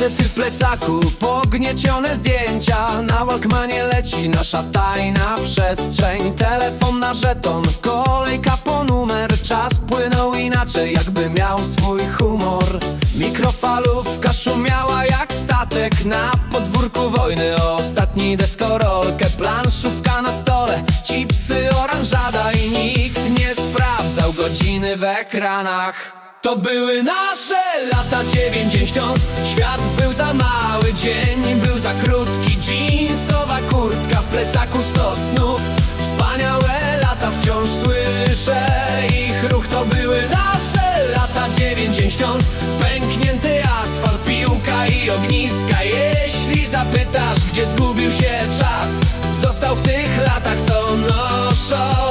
Kasety w plecaku, pogniecione zdjęcia. Na Walkmanie leci nasza tajna przestrzeń. Telefon na żeton, kolejka po numer. Czas płynął inaczej, jakby miał swój humor. Mikrofalówka szumiała jak statek. Na podwórku wojny ostatni deskorolkę. Planszówka na stole, chipsy, oranżada I nikt nie sprawdzał godziny w ekranach to były nasze lata 90 Świat był za mały, dzień był za krótki. Jeansowa kurtka, w plecaku sto snów. Wspaniałe lata wciąż słyszę. Ich ruch To były nasze lata 90 Pęknięty asfalt, piłka i ogniska. Jeśli zapytasz, gdzie zgubił się czas Został w tych latach, co noszą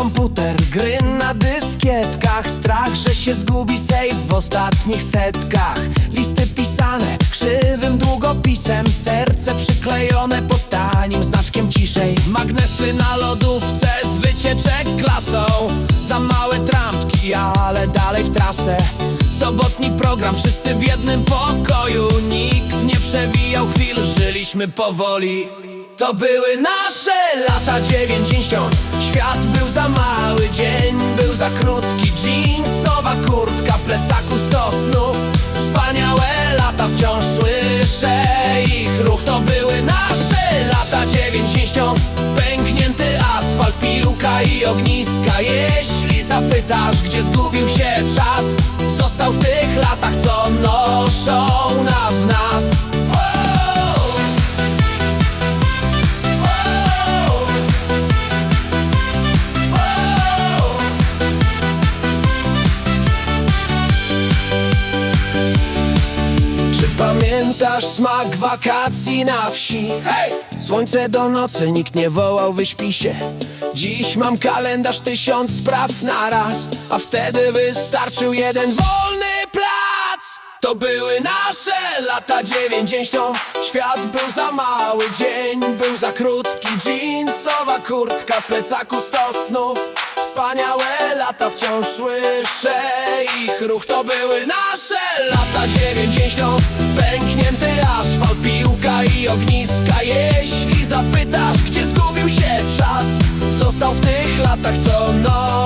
komputer, gry na dyskietkach. Strach, że się zgubi save w ostatnich setkach. Listy pisane krzywym długopisem. Serce przyklejone pod tanim znaczkiem ciszej. Magnesy na lodówce z wycieczek klasą. Za małe trampki, ale dalej w trasę. Sobotni program, wszyscy w jednym pokoju. Nikt nie przewijał chwil, żyliśmy powoli. To były nasze lata 90 Świat był za mały, dzień był za krótki Jeansowa kurtka, w plecaku sto snów. Wspaniałe lata, wciąż słyszę ich ruch To były nasze lata. 90 Pęknięty asfalt, piłka i ogniska. Jeśli zapytasz, gdzie zgubił się czas Został w tych latach, co noszą pamiętasz smak wakacji na wsi? Hej! Słońce do nocy, nikt nie wołał, wyśpi się Dziś mam kalendarz, tysiąc spraw na raz A wtedy wystarczył jeden wolny plac To były nasze lata dziewięćdziesiąt Świat był za mały, dzień był za krótki Jeansowa kurtka, w plecaku sto snów Wspaniałe lata, wciąż słyszę. Ich ruch To były nasze lata. Dziewięćdziesiąt Pęknięty asfalt, piłka i ogniska. Jeśli zapytasz, gdzie zgubił się czas Został w tych latach, co nas